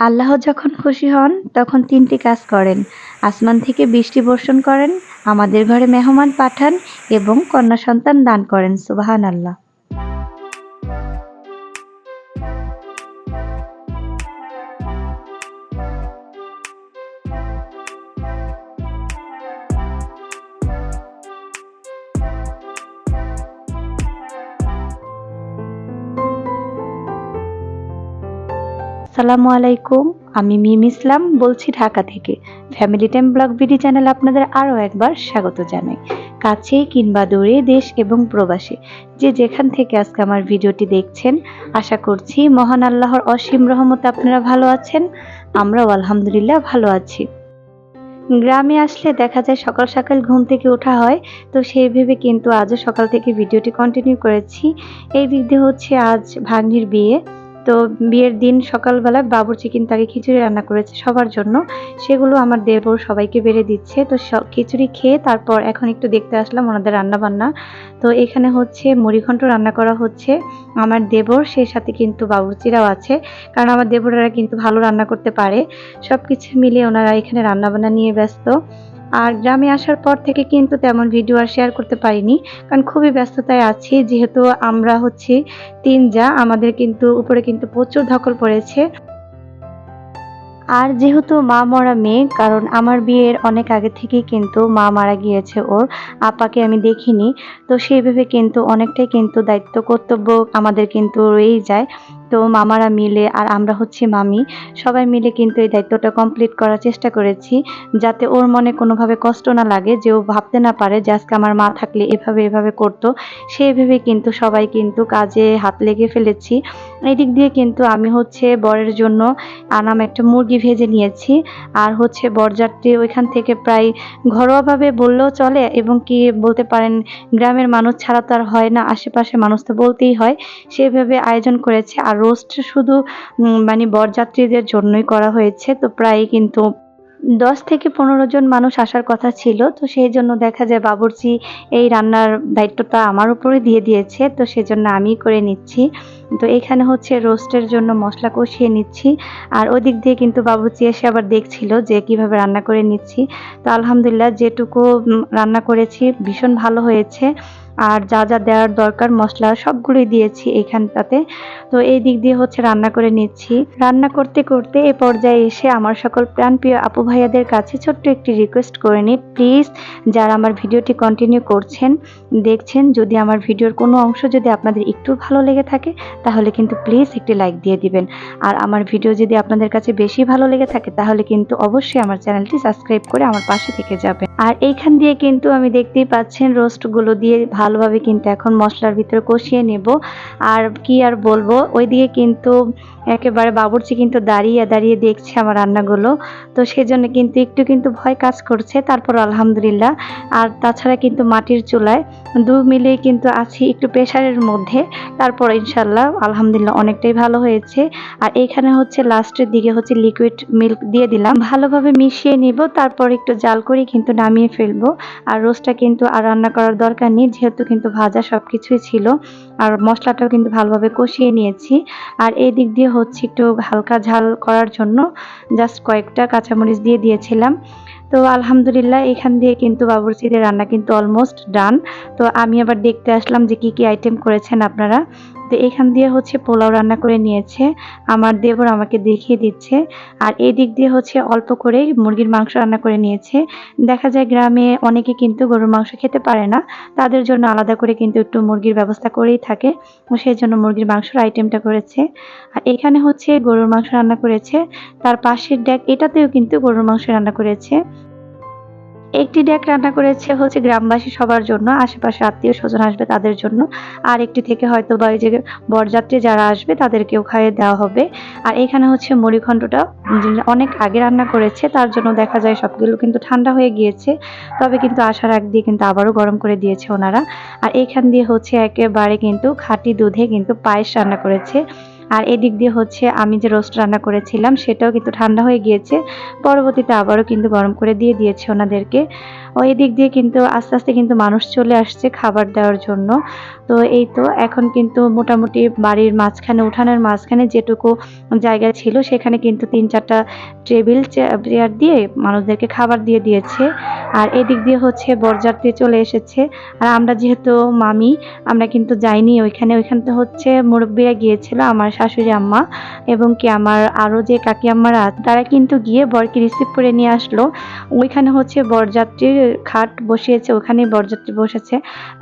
আল্লাহ যখন খুশি হন, তখন তিনটি কাজ করেন। আসমান থেকে বৃষ্টি বর্ষণ করেন, আমাদের ঘরে মেহমান পাঠান এবং কন্যা সন্তান দান করেন সুবাহান আল্লাহ আসসালামু আলাইকুম, আমি মিম ইসলাম বলছি ঢাকা থেকে। Family time blog BD channel আপনাদের আরও একবার স্বাগত জানাই। কাছে কিংবা দূরে দেশ এবং প্রবাসী, যে যেখান থেকে আজকে আমার ভিডিওটি দেখছেন, আশা করছি মহান আল্লাহর অসীম রহমত আপনারা ভালো আছেন, আমরাও আলহামদুলিল্লাহ ভালো আছি। গ্রামে আসলে দেখা যায় সকাল সকাল ঘুম থেকে ওঠা হয়, তো সেই ভেবে কিন্তু আজও সকাল থেকে ভিডিওটি কন্টিনিউ করেছি। এই দিক দিয়ে হচ্ছে আজ ভাগ্নির বিয়ে। তো বিয়ের দিন সকালবেলা বাবুর্চি কিন্তু আগে খিচুড়ি রান্না করেছে সবার জন্য। সেগুলো আমার দেবর সবাইকে বেড়ে দিচ্ছে। তো খিচুড়ি খেয়ে তারপর এখন একটু দেখতে আসলাম ওনাদের রান্না বান্না তো এখানে হচ্ছে মুড়িঘণ্ট রান্না করা হচ্ছে। আমার দেবর, সেই সাথে কিন্তু বাবুর্চিরাও আছে। কারণ আমার দেবরেরা কিন্তু ভালো রান্না করতে পারে। সব কিছু মিলিয়ে ওনারা এখানে রান্নাবান্না নিয়ে ব্যস্ত। আর গ্রামে আসার পর থেকে কিন্তু তেমন ভিডিও আর শেয়ার করতে পারিনি, কারণ খুবই ব্যস্ততায় আছি। যেহেতু আমরা হচ্ছে তিন যা, আমাদের কিন্তু উপরে কিন্তু প্রচুর ধকল পড়েছে। আর যেহেতু মা মরা মেয়ে, কারণ আমার বিয়ের অনেক আগে থেকেই কিন্তু মা মারা গিয়েছে ওর, আপাকে আমি দেখিনি। তো সেইভাবে কিন্তু অনেকটাই কিন্তু দায়িত্ব, কর্তব্য আমাদের কিন্তু রয়েই যায়। তো মামারা মিলে আর আমরা হচ্ছি মামি। সবাই মিলে কিন্তু এই দায়িত্বটা কমপ্লিট করার চেষ্টা করেছি, যাতে ওর মনে কোনোভাবে কষ্ট না লাগে, যে ও ভাবতে না পারে যে আজকে আমার মা থাকলে এভাবে এভাবে করতো। সেই কিন্তু সবাই কিন্তু কাজে হাত লেগে ফেলেছি। এই দিক দিয়ে কিন্তু আমি হচ্ছে বরের জন্য আনাম একটা মুরগি ভেজে নিয়েছি। আর হচ্ছে বরযাত্রী ওইখান থেকে প্রায় ঘরোয়াভাবে বললেও চলে এবং কি বলতে পারেন, গ্রামের মানুষ ছাড়া তো আর হয় না আশেপাশে মানুষ তো বলতেই হয়। সেভাবে আয়োজন করেছে আর রোস্ট শুধু মানে বরযাত্রীদের জন্যই করা হয়েছে। তো প্রায় কিন্তু দশ থেকে পনেরো জন মানুষ আসার কথা ছিল। তো সেই জন্য দেখা যায় বাবুর্চি এই রান্নার দায়িত্বটা আমার উপরে দিয়ে দিয়েছে। তো সেজন্য আমি করে নিচ্ছি। তো এখানে হচ্ছে রোস্টের জন্য মশলা কষিয়ে নিচ্ছি। আর ওই দিক দিয়ে কিন্তু বাবুর্চি এসে আবার দেখছিল যে কীভাবে রান্না করে নিচ্ছি। তো আলহামদুলিল্লাহ যেটুকু রান্না করেছি ভীষণ ভালো হয়েছে। আর যা যা দেওয়ার দরকার, মশলা সবগুলোই দিয়েছি এখানটাতে। তো এই দিক দিয়ে হচ্ছে রান্না করে নিচ্ছি। রান্না করতে করতে এ পর্যায়ে এসে আমার সকল প্রাণপ্রিয় আপু ভাইয়াদের কাছে ছোট্ট একটি রিকোয়েস্ট করে নিই। প্লিজ যারা আমার ভিডিওটি কন্টিনিউ করছেন, দেখছেন, যদি আমার ভিডিওর কোনো অংশ যদি আপনাদের একটু ভালো লেগে থাকে, তাহলে কিন্তু প্লিজ একটি লাইক দিয়ে দিবেন। আর আমার ভিডিও যদি আপনাদের কাছে বেশি ভালো লেগে থাকে, তাহলে কিন্তু অবশ্যই আমার চ্যানেলটি সাবস্ক্রাইব করে আমার পাশে থেকে যাবেন। আর এইখান দিয়ে কিন্তু আমি দেখতেই পাচ্ছেন রোস্টগুলো দিয়ে ভালোভাবে কিন্তু এখন মশলার ভিতরে কষিয়ে নেব। আর কি আর বলব, ওইদিকে কিন্তু একেবারে বাবুর্চি কিন্তু দাঁড়িয়ে দাঁড়িয়ে দেখছে আমার রান্নাগুলো। তো সেজন্য কিন্তু একটু কিন্তু ভয় কাজ করছে। তারপর আলহামদুলিল্লাহ। আর তাছাড়া কিন্তু মাটির চুলায় দু মিলে কিন্তু আছি একটু প্রেশারের মধ্যে। তারপর ইনশাল্লাহ আলহামদুলিল্লাহ অনেকটাই ভালো হয়েছে। আর এখানে হচ্ছে লাস্টের দিকে হচ্ছে লিকুইড মিল্ক দিয়ে দিলাম। ভালোভাবে মিশিয়ে নিব, তারপর একটু জাল করে কিন্তু নামিয়ে ফেলব। আর রোস্টটা কিন্তু আর রান্না করার দরকার নেই, যেহেতু কিন্তু ভাজা সব কিছুই ছিল। আর মশলাটাও কিন্তু ভালোভাবে কষিয়ে নিয়েছি। আর এই দিক দিয়ে হচ্ছে একটু হালকা ঝাল করার জন্য জাস্ট কয়েকটা কাঁচামরিচ দিয়ে দিয়েছিলাম। তো আলহামদুলিল্লাহ এখান দিয়ে কিন্তু বাবুরচিদের রান্না কিন্তু অলমোস্ট ডান তো আমি আবার দেখতে আসলাম যে কি কি আইটেম করেছেন আপনারা। তো এখান দিয়ে হচ্ছে পোলাও রান্না করে নিয়েছে। আমার দেবর আমাকে দেখিয়ে দিচ্ছে। আর এই দিক দিয়ে হচ্ছে অল্প করে মুরগির মাংস রান্না করে নিয়েছে। দেখা যায় গ্রামে অনেকে কিন্তু গরুর মাংস খেতে পারে না। তাদের জন্য আলাদা করে কিন্তু একটু মুরগির ব্যবস্থা করেই থাকে। সেই জন্য মুরগির মাংসর আইটেমটা করেছে। আর এখানে হচ্ছে গরুর মাংস রান্না করেছে। তার পাশের ড্যাক এটাতেও কিন্তু গরুর মাংস রান্না করেছে। একটি ডেক রান্না করেছে হচ্ছে গ্রামবাসী সবার জন্য আশেপাশে আত্মীয় স্বজন আসবে তাদের জন্য। আর একটি থেকে হয়তো বা এই যে বরযাত্রী যারা আসবে তাদেরকেও খাইয়ে দেওয়া হবে। আর এখানে হচ্ছে মুড়িখণ্ডটা অনেক আগে রান্না করেছে, তার জন্য দেখা যায় সবগুলো কিন্তু ঠান্ডা হয়ে গিয়েছে। তবে কিন্তু আসার আগ দিয়ে কিন্তু আবারও গরম করে দিয়েছে ওনারা। আর এখান দিয়ে হচ্ছে একেবারে কিন্তু খাঁটি দুধে কিন্তু পায়েস রান্না করেছে। আর এদিক দিয়ে হচ্ছে আমি যে রোস্ট রান্না করেছিলাম, সেটাও কিন্তু ঠান্ডা হয়ে গিয়েছে। পরবর্তীতে আবারও কিন্তু গরম করে দিয়ে দিয়েছে ওনাদেরকে। ও এদিক দিয়ে কিন্তু আস্তে আস্তে কিন্তু মানুষ চলে আসছে খাবার দেওয়ার জন্য। তো এই তো এখন কিন্তু মোটামুটি বাড়ির মাঝখানে, উঠানের মাঝখানে যেটুকু জায়গা ছিল, সেখানে কিন্তু তিন চারটা টেবিল চেয়ার দিয়ে মানুষদেরকে খাবার দিয়ে দিয়েছে। আর এদিক দিয়ে হচ্ছে বরযাত্রী চলে এসেছে। আর আমরা যেহেতু মামি, আমরা কিন্তু যাইনি, ওইখানে ওইখানে হচ্ছে মুরব্বীরা গিয়েছিল, আমার শাশুড়ি আম্মা এবং কি আমার আরও যে কাকি আম্মারা তারা কিন্তু গিয়ে বরকে রিসিভ করে নিয়ে আসলো। ওইখানে হচ্ছে বরযাত্রীর খাট বসিয়েছে, ওখানেই বরযাত্রী বসেছে।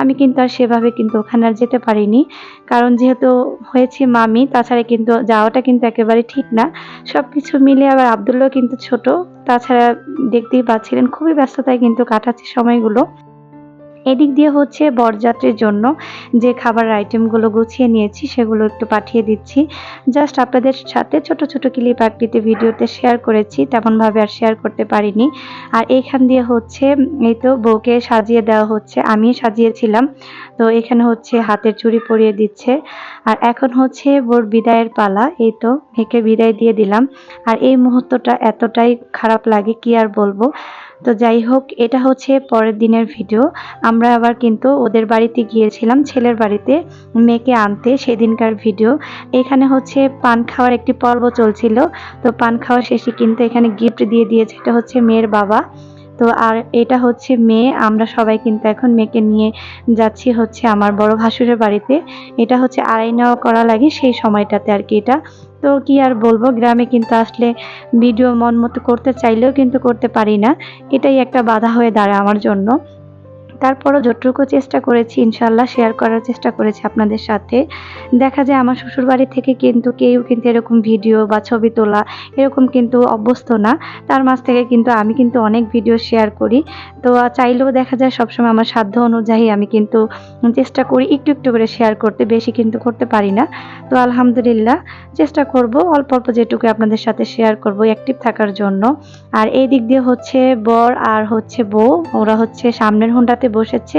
আমি কিন্তু আর সেভাবে কিন্তু ওখানে আর যেতে পারিনি। কারণ যেহেতু হয়েছে মামি, তাছাড়া কিন্তু যাওয়াটা কিন্তু একেবারে ঠিক না। সব কিছু মিলে আবার আবদুল্লাহ কিন্তু ছোট, তাছাড়া দেখতেই পাচ্ছিলেন, খুবই ব্যস্ততায় কিন্তু কাটাচ্ছে সময়গুলো। এদিক দিয়ে হচ্ছে বরযাত্রীর জন্য যে খাবারের আইটেমগুলো গুছিয়ে নিয়েছি, সেগুলো একটু পাঠিয়ে দিচ্ছি। জাস্ট আপনাদের সাথে ছোট ছোট ক্লিপ আকৃতি ভিডিওতে শেয়ার করেছি, তেমনভাবে আর শেয়ার করতে পারিনি। আর এখান দিয়ে হচ্ছে, এই তো বউকে সাজিয়ে দেওয়া হচ্ছে আমি সাজিয়েছিলাম। তো এখানে হচ্ছে হাতের চুড়ি পরিয়ে দিচ্ছে। আর এখন হচ্ছে বোর বিদায়ের পালা, এই তো মেয়েকে বিদায় দিয়ে দিলাম। আর এই মুহূর্তটা এতটাই খারাপ লাগে, কি আর বলব? তো যাই হোক, এটা হচ্ছে পরের দিনের ভিডিও। আমরা আবার কিন্তু ওদের বাড়িতে গিয়েছিলাম, ছেলের বাড়িতে মেয়েকে আনতে সেদিনকার ভিডিও। এখানে হচ্ছে পান খাওয়ার একটি পর্ব চলছিল। তো পান খাওয়া শেষে কিন্তু এখানে গিফট দিয়ে দিয়েছে, এটা হচ্ছে মেয়ের বাবা। তো আর এটা হচ্ছে মেয়ে, আমরা সবাই কিন্তু এখন মেয়েকে নিয়ে যাচ্ছি হচ্ছে আমার বড় ভাসুরের বাড়িতে। এটা হচ্ছে আড়াই নেওয়া করা লাগে সেই সময়টাতে আর কি এটা। তো কি আর বলব, গ্রামে কিন্তু আসলে ভিডিও মন মতো করতে চাইলেও কিন্তু করতে পারি না। এটাই একটা বাধা হয়ে দাঁড়ায় আমার জন্য। তারপরও যতটুকু চেষ্টা করেছি ইনশাল্লাহ শেয়ার করার চেষ্টা করেছি আপনাদের সাথে। দেখা যায় আমার শ্বশুর বাড়ি থেকে কিন্তু কেউ কিন্তু এরকম ভিডিও বা ছবি তোলা এরকম কিন্তু অভ্যস্ত না। তার মাঝ থেকে কিন্তু আমি কিন্তু অনেক ভিডিও শেয়ার করি। তো চাইলেও দেখা যায় সবসময় আমার সাধ্য অনুযায়ী আমি কিন্তু চেষ্টা করি একটু একটু করে শেয়ার করতে, বেশি কিন্তু করতে পারি না। তো আলহামদুলিল্লাহ চেষ্টা করব, অল্প অল্প যেটুকু আপনাদের সাথে শেয়ার করব অ্যাক্টিভ থাকার জন্য। আর এই দিক দিয়ে হচ্ছে বর আর হচ্ছে বউ, ওরা হচ্ছে সামনের হোন্ডাতে বসেছে।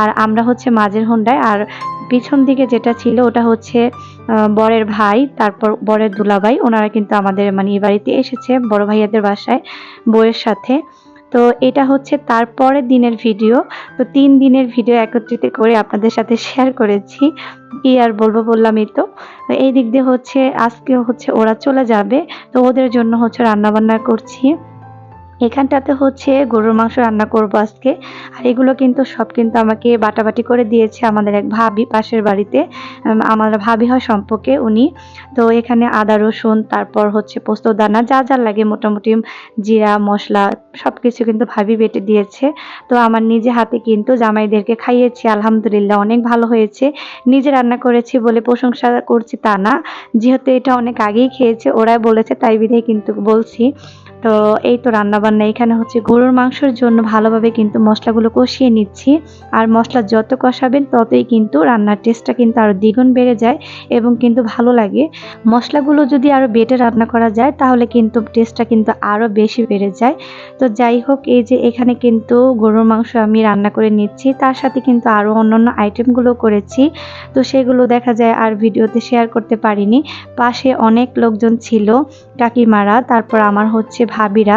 আর আমরা হচ্ছে মাঝের হোন্ডায়। আর পিছন দিকে যেটা ছিল, ওটা হচ্ছে বরের ভাই, তারপর বরের দুলাভাই। ওনারা কিন্তু আমাদের মানে এই বাড়িতে এসেছে, বড় ভাইয়াদের বাসায়, বউয়ের সাথে। তো এটা হচ্ছে তারপরের দিনের ভিডিও। তো তিন দিনের ভিডিও একত্রিত করে আপনাদের সাথে শেয়ার করেছি। কি আর বলব বললামই তো। তো এই দিক দিয়ে হচ্ছে আজকে হচ্ছে ওরা চলে যাবে। তো ওদের জন্য হচ্ছে রান্না বান্না করছি। এখানটাতে হচ্ছে গরুর মাংস রান্না করব আজকে। আর এগুলো কিন্তু সব কিন্তু আমাকে বাটাবাটি করে দিয়েছে আমাদের এক ভাবি পাশের বাড়িতে। আমার ভাবি হয় সম্পর্কে উনি। তো এখানে আদা, রসুন, তারপর হচ্ছে পোস্ত, দানা, যা যা লাগে মোটামুটি জিরা, মশলা সব কিছু কিন্তু ভাবি বেটে দিয়েছে। তো আমার নিজে হাতে কিন্তু জামাইদেরকে খাইয়েছি, আলহামদুলিল্লাহ অনেক ভালো হয়েছে। নিজে রান্না করেছি বলে প্রশংসা করছি তা না। যেহেতু এটা অনেক আগেই খেয়েছে, ওরাই বলেছে, তাই বিধায় কিন্তু বলছি। তো এই তো রান্নাবান্না, এখানে হচ্ছে গরুর মাংসের জন্য ভালোভাবে কিন্তু মশলাগুলো কষিয়ে নিচ্ছি। আর মশলা যত কষাবেন ততই কিন্তু রান্নার টেস্টটা কিন্তু আরও দ্বিগুণ বেড়ে যায় এবং কিন্তু ভালো লাগে। মশলাগুলো যদি আরও বেটে রান্না করা যায় তাহলে কিন্তু টেস্টটা কিন্তু আরও বেশি বেড়ে যায়। তো যাই হোক, এই যে এখানে কিন্তু গরুর মাংস আমি রান্না করে নিচ্ছি। তার সাথে কিন্তু আরও অন্যান্য আইটেমগুলো করেছি। তো সেগুলো দেখা যায় আর ভিডিওতে শেয়ার করতে পারিনি। পাশে অনেক লোকজন ছিল, কাকিমারা, তারপর আমার হচ্ছে ভাবিরা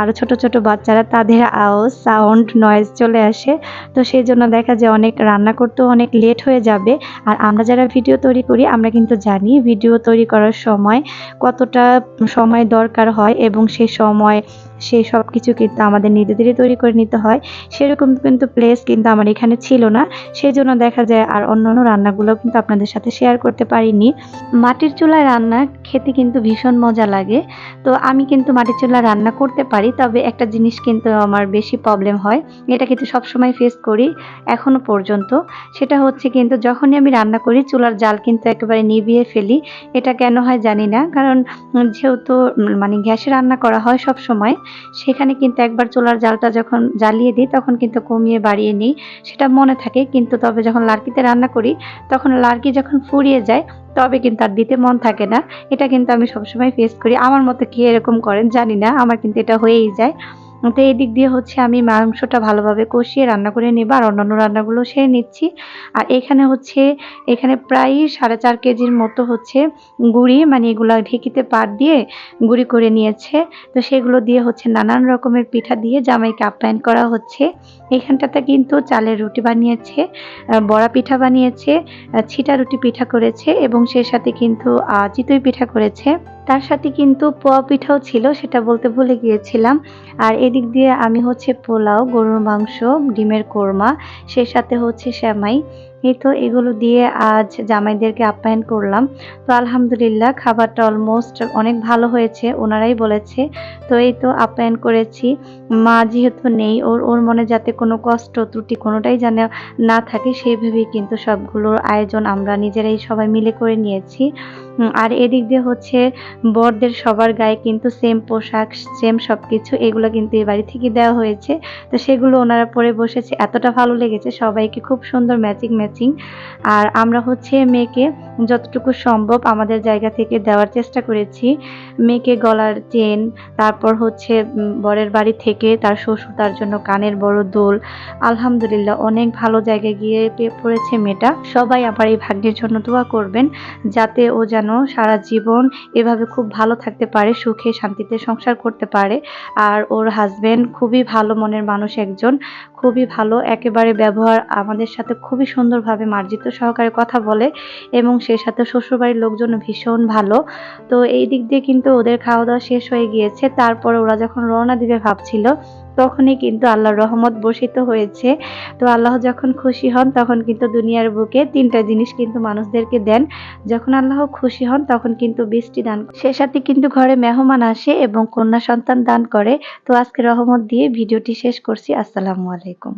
আরও আরও ছোট ছোট বাচ্চারা, তাদের আওয়াজ সাউন্ড নয়েজ চলে আসে। তো সেই জন্য দেখা যায় অনেক রান্না করতেও অনেক লেট হয়ে যাবে। আর আমরা যারা ভিডিও তৈরি করি, আমরা কিন্তু জানি ভিডিও তৈরি করার সময় কতটা সময় দরকার হয় এবং সেই সময় সেই সব কিছু কিন্তু আমাদের নিজেদেরই তৈরি করে নিতে হয়। সেরকম কিন্তু প্লেস কিন্তু আমার এখানে ছিল না। সেই জন্য দেখা যায় আর অন্যান্য রান্নাগুলো কিন্তু আপনাদের সাথে শেয়ার করতে পারিনি। মাটির চুলায় রান্না খেতে কিন্তু ভীষণ মজা লাগে। তো আমি কিন্তু মাটির চুলায় রান্না করতে পারি, তবে একটা জিনিস কিন্তু আমার বেশি প্রবলেম হয়, এটা কিন্তু সবসময় ফেস করি, এখনও পর্যন্ত। সেটা হচ্ছে কিন্তু যখনই আমি রান্না করি, চুলার জাল কিন্তু একেবারে নিভিয়ে ফেলি। এটা কেন হয় জানি না, কারণ যেহেতু মানে গ্যাসে রান্না করা হয় সব সময় সেখানে কিন্তু একবার চোলার জালটা যখন জ্বালিয়ে দিই, তখন কিন্তু কমিয়ে বাড়িয়ে নিই। সেটা মনে থাকে, কিন্তু তবে যখন লার্কিতে রান্না করি, তখন লার্কি যখন ফুরিয়ে যায়, তবে কিন্তু আর দিতে মন থাকে না। এটা কিন্তু আমি সবসময় ফেস করি। আমার মতো কি এরকম করেন জানি না, আমার কিন্তু এটা হয়েই যায়। তো এই দিক দিয়ে হচ্ছে আমি মাংসটা ভালোভাবে কষিয়ে রান্না করে নেব, আর অন্যান্য রান্নাগুলো সেরে নিচ্ছি। আর এখানে হচ্ছে, এখানে প্রায় সাড়ে চার কেজির মতো হচ্ছে গুঁড়ি মানে এগুলো ঢেকিতে পাট দিয়ে গুঁড়ি করে নিয়েছে। তো সেগুলো দিয়ে হচ্ছে নানান রকমের পিঠা দিয়ে জামাইকে আপ্যায়ন করা হচ্ছে। এখানটাতে কিন্তু চালের রুটি বানিয়েছে বড়া পিঠা বানিয়েছে ছিটা রুটি পিঠা করেছে, এবং সেই সাথে কিন্তু চিতই পিঠা করেছে। তার সাথে কিন্তু পোয়া পিঠাও ছিল, সেটা বলতে ভুলে গিয়েছিলাম। আর এদিক দিয়ে আমি হচ্ছে পোলাও, গরুর মাংস, ডিমের কোরমা, সেই সাথে হচ্ছে শ্যামাই এই তো এগুলো দিয়ে আজ জামাইদেরকে আপ্যায়ন করলাম। তো আলহামদুলিল্লাহ খাবারটা অলমোস্ট অনেক ভালো হয়েছে, ওনারাই বলেছে। তো এই তো আপ্যায়ন করেছি। মা যেহেতু নেই, ওর ওর মনে যাতে কোনো কষ্ট ত্রুটি কোনোটাই যেন না থাকে, সেই ভেবেই কিন্তু সবগুলোর আয়োজন আমরা নিজেরাই সবাই মিলে করে নিয়েছি। আর এদিক দিয়ে হচ্ছে বরদের সবার গায়ে কিন্তু সেম পোশাক সেম সবকিছু, এগুলো কিন্তু এই বাড়ি থেকে দেওয়া হয়েছে। তো সেগুলো ওনারা পরে বসেছে। এতটা ভালো লেগেছে, সবাইকে খুব সুন্দর ম্যাচিং ম্যাচিং আর আমরা হচ্ছে মেয়েকে যতটুকু সম্ভব আমাদের জায়গা থেকে দেওয়ার চেষ্টা করেছি। মেয়েকে গলার চেন, তারপর হচ্ছে বরের বাড়ি থেকে তার শ্বশুর, তার জন্য কানের বড় দোল। আলহামদুলিল্লাহ, অনেক ভালো জায়গায় গিয়ে পড়েছে মেয়েটা। সবাই আমার এই ভাগ্যের জন্য দোয়া করবেন, যাতে ও যেন সারা জীবন এভাবে খুব ভালো থাকতে পারে, সুখে শান্তিতে সংসার করতে পারে। আর ওর হাজবেন্ড খুবই ভালো মনের মানুষ একজন। খুবই ভালো, একেবারে ব্যবহার আমাদের সাথে খুবই সুন্দরভাবে মার্জিত সহকারে কথা বলে এবং সে সাথে শ্বশুরবাড়ির লোকজন ভীষণ ভালো। তো এই দিক দিয়ে কিন্তু ওদের খাওয়া দাওয়া শেষ হয়ে গিয়েছে। তারপরে ওরা যখন রওনা দিবে ভাবছিল, তখনই কিন্তু আল্লাহর রহমত বর্ষিত হয়েছে। তো আল্লাহ যখন খুশি হন, তখন কিন্তু দুনিয়ার বুকে তিনটা জিনিস কিন্তু মানুষদেরকে দেন। যখন আল্লাহ খুশি হন, তখন কিন্তু বৃষ্টি দান সে সাথে কিন্তু ঘরে মেহমান আসে এবং কন্যা সন্তান দান করে। তো আজকে রহমত দিয়ে ভিডিওটি শেষ করছি। আসসালামু আলাইকুম।